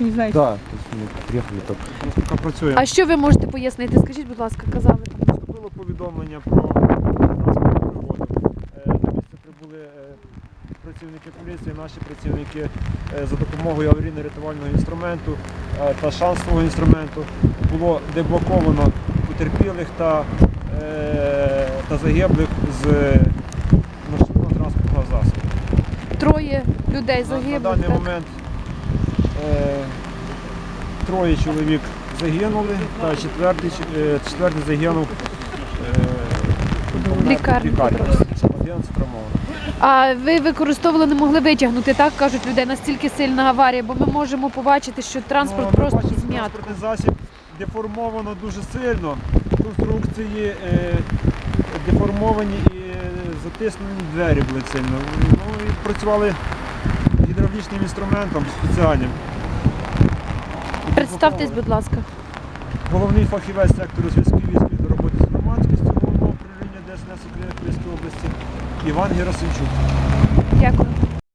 трошки не знаєте? Да, то есть мы приехали. Ми поки працюємо. А що ви можете пояснити? Скажіть, будь ласка, казали там. Поступило повідомлення про транспортну пригоду. Е, На місце прибули е, працівники поліції, наші працівники е, за допомогою аварійно-рятувального інструменту та шансового інструменту було деблоковано потерпілих та, та загиблих з маршрутного транспортного засобу. Троє людей На, на загиблих. даний так? момент троє чоловік загинули, та четвертий, е, четвертий загинув е, В лікарні Петровській. 11. А ви використовували, не могли витягнути, так кажуть людей, настільки сильна аварія, бо ми можемо побачити, що транспорт Ну, просто зм'ят. Засіб деформовано дуже сильно. Конструкції е, деформовані і е, затиснені двері були сильно. Ну і працювали гідравлічним інструментом спеціальним. Представтесь, будь ласка. Головний фахівець сектору зв'язків і до роботи з громадськістю головного управління ДСНС України Київської області Іван Герасимчук. Дякую.